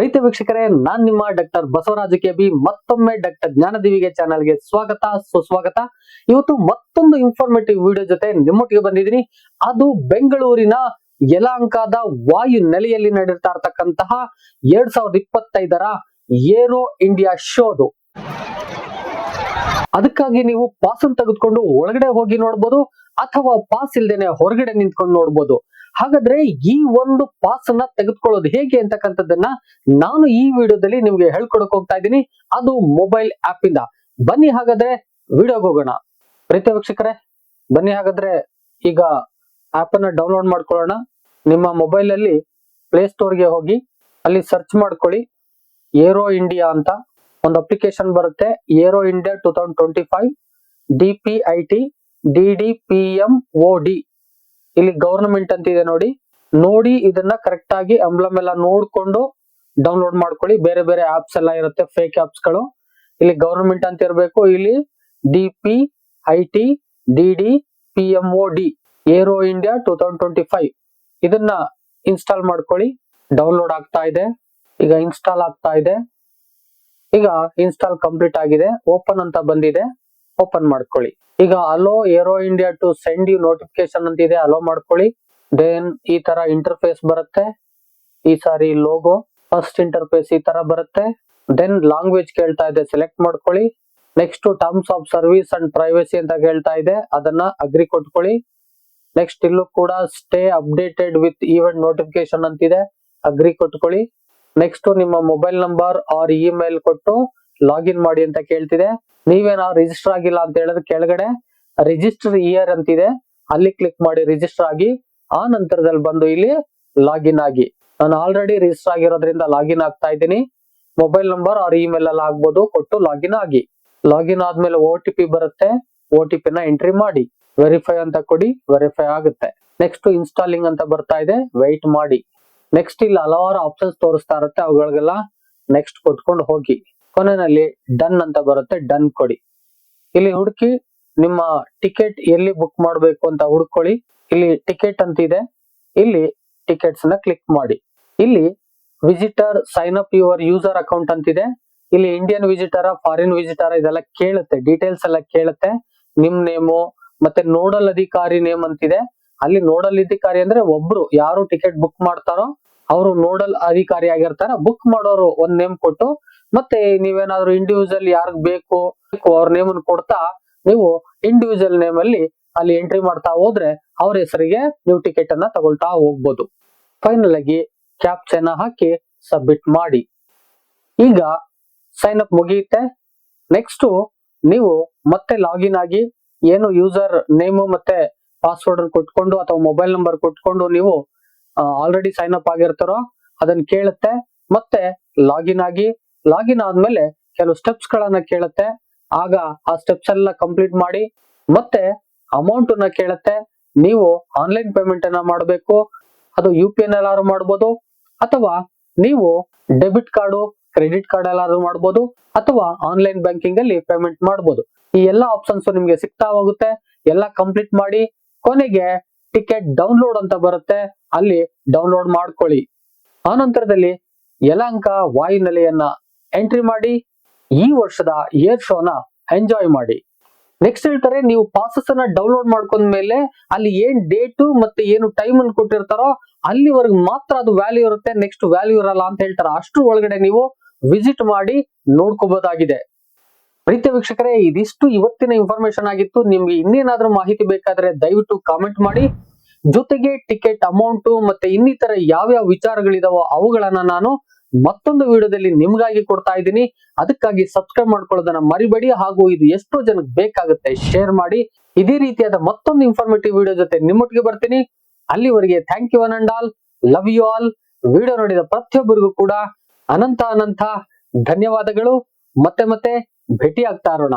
ರೈತ ವೀಕ್ಷಕರೇ, ನಾನ್ ನಿಮ್ಮ ಡಾಕ್ಟರ್ ಬಸವರಾಜ ಕೆಬಿ. ಮತ್ತೊಮ್ಮೆ ಡಾಕ್ಟರ್ ಜ್ಞಾನದೀವಿಗೆ ಚಾನಲ್ಗೆ ಸ್ವಾಗತ, ಸುಸ್ವಾಗತ. ಇವತ್ತು ಮತ್ತೊಂದು ಇನ್ಫಾರ್ಮೇಟಿವ್ ವಿಡಿಯೋ ಜೊತೆ ನಿಮ್ಮೊಟ್ಟಿಗೆ ಬಂದಿದ್ದೀನಿ. ಅದು ಬೆಂಗಳೂರಿನ ಯಲಹಂಕದ ವಾಯು ನೆಲೆಯಲ್ಲಿ ನಡೀತಾ ಇರ್ತಕ್ಕಂತಹ ಎರಡ್ ಸಾವಿರದ ಇಪ್ಪತ್ತೈದರ ಏರೋ ಇಂಡಿಯಾ ಶೋದು. ಅದಕ್ಕಾಗಿ ನೀವು ಪಾಸ್ ತೆಗೆದುಕೊಂಡು ಒಳಗಡೆ ಹೋಗಿ ನೋಡ್ಬೋದು, ಅಥವಾ ಪಾಸ್ ಇಲ್ದೇನೆ ಹೊರಗಡೆ ನಿಂತ್ಕೊಂಡು ನೋಡ್ಬೋದು. ಹಾಗಾದ್ರೆ ಈ ಒಂದು ಪಾಸ್ ಅನ್ನ ತೆಗೆದುಕೊಳ್ಳೋದು ಹೇಗೆ ಅಂತಕ್ಕಂಥದ್ದನ್ನ ನಾನು ಈ ವಿಡಿಯೋದಲ್ಲಿ ನಿಮ್ಗೆ ಹೇಳ್ಕೊಡಕ್ ಹೋಗ್ತಾ ಇದ್ದೀನಿ. ಅದು ಮೊಬೈಲ್ ಆಪ್ ಇಂದ. ಬನ್ನಿ ಹಾಗಾದ್ರೆ ವಿಡಿಯೋಗೆ ಹೋಗೋಣ. ಪ್ರೀತಿ ವೀಕ್ಷಕರೇ, ಬನ್ನಿ ಹಾಗಾದ್ರೆ ಈಗ ಆಪ್ ಅನ್ನ ಡೌನ್ಲೋಡ್ ಮಾಡ್ಕೊಳ್ಳೋಣ. ನಿಮ್ಮ ಮೊಬೈಲ್ ಅಲ್ಲಿ ಪ್ಲೇ ಗೆ ಹೋಗಿ ಅಲ್ಲಿ ಸರ್ಚ್ ಮಾಡ್ಕೊಳ್ಳಿ. ಏರೋ ಇಂಡಿಯಾ ಅಂತ ಒಂದು ಅಪ್ಲಿಕೇಶನ್ ಬರುತ್ತೆ. Aero India two thousand twenty five D P I T D D P M O D ಇಲ್ಲಿ ಗವರ್ನಮೆಂಟ್ ಅಂತ ಇದೆ ನೋಡಿ. ನೋಡಿ ಇದನ್ನ ಕರೆಕ್ಟ್ ಆಗಿ ಎಂಬ್ಲಮ್ ಎಲ್ಲ ನೋಡ್ಕೊಂಡು ಡೌನ್ಲೋಡ್ ಮಾಡ್ಕೊಳ್ಳಿ. ಬೇರೆ ಬೇರೆ ಆಪ್ಸ್ ಎಲ್ಲ ಇರುತ್ತೆ ಫೇಕ್ ಆಪ್ಸ್ಗಳು. ಇಲ್ಲಿ ಗವರ್ನಮೆಂಟ್ ಅಂತ ಇರಬೇಕು. ಇಲ್ಲಿ D P I T D D P O D aero India two thousand twenty five ಇದನ್ನ ಇನ್ಸ್ಟಾಲ್ ಮಾಡ್ಕೊಳ್ಳಿ. ಡೌನ್ಲೋಡ್ ಆಗ್ತಾ ಇದೆ. ಈಗ ಇನ್ಸ್ಟಾಲ್ ಆಗ್ತಾ ಇದೆ. ಈಗ ಇನ್ಸ್ಟಾಲ್ ಕಂಪ್ಲೀಟ್ ಆಗಿದೆ. ಓಪನ್ ಅಂತ ಬಂದಿದೆ. ಓಪನ್ ಮಾಡ್ಕೊಳ್ಳಿ. ಈಗ allow aero India to send you notification ಅಂತ ಇದೆ ಅಲೋ ಮಾಡ್ಕೊಳ್ಳಿ. ದೆನ್ ಈ ತರ ಇಂಟರ್ಫೇಸ್ ಬರುತ್ತೆ. ಈ ಸಾರಿ ಲೋಗೋ ಫಸ್ಟ್ ಇಂಟರ್ಫೇಸ್ ಈ ತರ ಬರುತ್ತೆ. ದೆನ್ ಲ್ಯಾಂಗ್ವೇಜ್ ಕೇಳ್ತಾ ಇದೆ ಸೆಲೆಕ್ಟ್ ಮಾಡ್ಕೊಳ್ಳಿ. Next terms of service and privacy ಅಂತ ಹೇಳ್ತಾ ಇದೆ, ಅದನ್ನ ಅಗ್ರಿ ಕೊಟ್ಕೊಳ್ಳಿ. ನೆಕ್ಸ್ಟ್ ಇಲ್ಲೂ ಕೂಡ stay updated with event notification ಅಂತಿದೆ ಅಗ್ರಿ ಕೊಟ್ಕೊಳ್ಳಿ. ನೆಕ್ಸ್ಟ್ ನಿಮ್ಮ ಮೊಬೈಲ್ ನಂಬರ್ ಆರ್ ಇಮೇಲ್ ಕೊಟ್ಟು ಲಾಗಿನ್ ಮಾಡಿ ಅಂತ ಕೇಳ್ತಿದೆ. ನೀವೇನ ರಿಜಿಸ್ಟರ್ ಆಗಿಲ್ಲ ಅಂತ ಹೇಳಿದ್ರೆ ಕೆಳಗಡೆ ರಿಜಿಸ್ಟರ್ ಇಯರ್ ಅಂತಿದೆ. ಅಲ್ಲಿ ಕ್ಲಿಕ್ ಮಾಡಿ ರಿಜಿಸ್ಟರ್ ಆಗಿ ಆ ನಂತರದಲ್ಲಿ ಬಂದು ಇಲ್ಲಿ ಲಾಗಿನ್ ಆಗಿ. ನಾನು ಆಲ್ರೆಡಿ ರಿಜಿಸ್ಟರ್ ಆಗಿರೋದ್ರಿಂದ ಲಾಗಿನ್ ಆಗ್ತಾ ಇದ್ದೀನಿ. ಮೊಬೈಲ್ ನಂಬರ್ ಆರ್ ಇಮೇಲ್ ಅಲ್ಲಿ ಆಗ್ಬೋದು, ಕೊಟ್ಟು ಲಾಗಿನ್ ಆಗಿ. ಲಾಗಿನ್ ಆದ್ಮೇಲೆ ಓ ಟಿ ಪಿ ಬರುತ್ತೆ. ಓ ಟಿ ಪಿನ ಎಂಟ್ರಿ ಮಾಡಿ. ವೆರಿಫೈ ಅಂತ ಕೊಡಿ ವೆರಿಫೈ ಆಗುತ್ತೆ. ನೆಕ್ಸ್ಟ್ ಇನ್ಸ್ಟಾಲಿಂಗ್ ಅಂತ ಬರ್ತಾ ಇದೆ ವೆಯ್ಟ್ ಮಾಡಿ. ನೆಕ್ಸ್ಟ್ ಇಲ್ಲಿ ಹಲವಾರು ಆಪ್ಷನ್ಸ್ ತೋರಿಸ್ತಾ ಇರುತ್ತೆ, ಅವುಗಳಿಗೆಲ್ಲ ನೆಕ್ಸ್ಟ್ ಕೊಟ್ಕೊಂಡು ಹೋಗಿ. ಕೊನೆಯಲ್ಲಿ ಡನ್ ಅಂತ ಬರುತ್ತೆ, ಡನ್ ಕೊಡಿ. ಇಲ್ಲಿ ಹುಡುಕಿ ನಿಮ್ಮ ಟಿಕೆಟ್ ಎಲ್ಲಿ ಬುಕ್ ಮಾಡಬೇಕು ಅಂತ ಹುಡ್ಕೊಳ್ಳಿ. ಇಲ್ಲಿ ಟಿಕೆಟ್ ಅಂತ ಇದೆ ಇಲ್ಲಿ ಟಿಕೆಟ್ಸ್ನ ಕ್ಲಿಕ್ ಮಾಡಿ. ಇಲ್ಲಿ visitor sign up your user account ಅಂತ ಇದೆ ಇಲ್ಲಿ ಇಂಡಿಯನ್ ವಿಸಿಟರ್ ಫಾರಿನ್ ವಿಸಿಟರ್ ಇದೆಲ್ಲ ಕೇಳುತ್ತೆ ಡೀಟೇಲ್ಸ್ ಎಲ್ಲ ಕೇಳುತ್ತೆ. ನಿಮ್ ನೇಮು ಮತ್ತೆ ನೋಡಲ್ ಅಧಿಕಾರಿ ನೇಮ್ ಅಂತಿದೆ. ಅಲ್ಲಿ ನೋಡಲ್ ಅಧಿಕಾರಿ ಅಂದ್ರೆ ಒಬ್ರು, ಯಾರು ಟಿಕೆಟ್ ಬುಕ್ ಮಾಡ್ತಾರೋ ಅವರು ನೋಡಲ್ ಅಧಿಕಾರಿ ಆಗಿರ್ತಾರ ಬುಕ್ ಮಾಡೋರು ಒಂದ್ ನೇಮ್ ಕೊಟ್ಟು, ಮತ್ತೆ ನೀವೇನಾದ್ರು ಇಂಡಿವಿಜುವಲ್ ಯಾರಿಗ್ ಬೇಕು ಅವ್ರ ನೇಮ್ ಕೊಡ್ತಾ ನೀವು ಇಂಡಿವಿಜುವಲ್ ನೇಮ್ ಅಲ್ಲಿ ಅಲ್ಲಿ ಎಂಟ್ರಿ ಮಾಡ್ತಾ ಹೋದ್ರೆ ಅವ್ರ ಹೆಸರಿಗೆ ನೀವು ಟಿಕೆಟ್ ಅನ್ನ ತಗೊಳ್ತಾ ಹೋಗ್ಬೋದು. ಫೈನಲ್ ಆಗಿ ಕ್ಯಾಪ್ಚನ್ನ ಹಾಕಿ ಸಬ್ಮಿಟ್ ಮಾಡಿ. ಈಗ ಸೈನ್ ಅಪ್ ಮುಗಿಯುತ್ತೆ. ನೆಕ್ಸ್ಟ್ ನೀವು ಮತ್ತೆ ಲಾಗಿನ್ ಆಗಿ ಏನು ಯೂಸರ್ ನೇಮು ಮತ್ತೆ ಪಾಸ್ವರ್ಡ್ ಕೊಟ್ಕೊಂಡು ಅಥವಾ ಮೊಬೈಲ್ ನಂಬರ್ ಕೊಟ್ಕೊಂಡು ನೀವು ಆಲ್ರೆಡಿ ಸೈನ್ ಅಪ್ ಆಗಿರ್ತಾರೋ ಅದನ್ನ ಕೇಳುತ್ತೆ. ಮತ್ತೆ ಲಾಗಿನ್ ಆಗಿ ಲಾಗಿನ್ ಆದ್ಮೇಲೆ ಕೆಲವು ಸ್ಟೆಪ್ಸ್ ಗಳನ್ನ ಕೇಳುತ್ತೆ. ಆಗ ಆ ಸ್ಟೆಪ್ಸ್ ಎಲ್ಲ ಕಂಪ್ಲೀಟ್ ಮಾಡಿ, ಮತ್ತೆ ಅಮೌಂಟ್ನ ಕೇಳುತ್ತೆ. ನೀವು ಆನ್ಲೈನ್ ಪೇಮೆಂಟ್ ಅನ್ನ ಮಾಡಬೇಕು. ಅದು ಯು ಪಿ ಎಲ್ಲಾರು ಮಾಡ್ಬೋದು. ಅಥವಾ ನೀವು ಡೆಬಿಟ್ ಕಾರ್ಡು ಕ್ರೆಡಿಟ್ ಕಾರ್ಡ್ ಎಲ್ಲಾದ್ರೂ ಮಾಡ್ಬೋದು. ಅಥವಾ ಆನ್ಲೈನ್ ಬ್ಯಾಂಕಿಂಗ್ ಅಲ್ಲಿ ಪೇಮೆಂಟ್ ಮಾಡ್ಬೋದು. ಈ ಎಲ್ಲಾ ಆಪ್ಷನ್ಸ್ ನಿಮ್ಗೆ ಸಿಗ್ತಾ ಹೋಗುತ್ತೆ. ಎಲ್ಲ ಕಂಪ್ಲೀಟ್ ಮಾಡಿ ಕೊನೆಗೆ ಟಿಕೆಟ್ ಡೌನ್ಲೋಡ್ ಅಂತ ಬರುತ್ತೆ, ಅಲ್ಲಿ ಡೌನ್ಲೋಡ್ ಮಾಡ್ಕೊಳ್ಳಿ. ಆನಂತರದಲ್ಲಿ ಯಲಹಂಕ ವಾಯುನೆಲೆಯನ್ನ ಎಂಟ್ರಿ ಮಾಡಿ, ಈ ವರ್ಷದ ಏರ್ ಶೋನ ಎಂಜಾಯ್ ಮಾಡಿ. ನೆಕ್ಸ್ಟ್ ಹೇಳ್ತಾರೆ, ನೀವು ಪಾಸಸ್ ಅನ್ನ ಡೌನ್ಲೋಡ್ ಮಾಡ್ಕೊಂಡ ಮೇಲೆ ಅಲ್ಲಿ ಏನ್ ಡೇಟು ಮತ್ತೆ ಏನು ಟೈಮ್ ಅನ್ನು ಕೊಟ್ಟಿರ್ತಾರೋ, ಅಲ್ಲಿವರೆಗೆ ಮಾತ್ರ ಅದು ವ್ಯಾಲ್ಯೂ ಇರುತ್ತೆ ನೆಕ್ಸ್ಟ್ ವ್ಯಾಲ್ಯೂ ಇರಲ್ಲ ಅಂತ ಹೇಳ್ತಾರೆ. ಅಷ್ಟ್ರ ಒಳಗಡೆ ನೀವು ವಿಸಿಟ್ ಮಾಡಿ ನೋಡ್ಕೋಬಹುದಾಗಿದೆ ಪ್ರೀತಿ ವೀಕ್ಷಕರೇ, ಇದಿಷ್ಟು ಇವತ್ತಿನ ಇನ್ಫಾರ್ಮೇಶನ್ ಆಗಿತ್ತು. ನಿಮ್ಗೆ ಇನ್ನೇನಾದ್ರೂ ಮಾಹಿತಿ ಬೇಕಾದ್ರೆ ದಯವಿಟ್ಟು ಕಾಮೆಂಟ್ ಮಾಡಿ. ಜೊತೆಗೆ ಟಿಕೆಟ್ ಅಮೌಂಟ್ ಮತ್ತೆ ಇನ್ನಿತರ ಯಾವ್ಯಾವ ವಿಚಾರಗಳಿದಾವೋ ಅವುಗಳನ್ನ ನಾನು ಮತ್ತೊಂದು ವಿಡಿಯೋದಲ್ಲಿ ನಿಮ್ಗಾಗಿ ಕೊಡ್ತಾ ಇದ್ದೀನಿ. ಅದಕ್ಕಾಗಿ ಸಬ್ಸ್ಕ್ರೈಬ್ ಮಾಡ್ಕೊಳ್ಳೋದನ್ನ ಮರಿಬೇಡಿ. ಹಾಗೂ ಇದು ಎಷ್ಟೋ ಜನಕ್ಕೆ ಬೇಕಾಗುತ್ತೆ ಶೇರ್ ಮಾಡಿ. ಇದೇ ರೀತಿಯಾದ ಮತ್ತೊಂದು ಇನ್ಫಾರ್ಮೇಟಿವ್ ವಿಡಿಯೋ ಜೊತೆ ನಿಮ್ಮೊಟ್ಟಿಗೆ ಬರ್ತೀನಿ. ಅಲ್ಲಿವರೆಗೆ thank you an and all love you all video ನೋಡಿದ ಪ್ರತಿಯೊಬ್ಬರಿಗೂ ಕೂಡ ಅನಂತ ಅನಂತ ಧನ್ಯವಾದಗಳು. ಮತ್ತೆ ಮತ್ತೆ ಭೇಟಿ ಆಗ್ತಾ ಇರೋಣ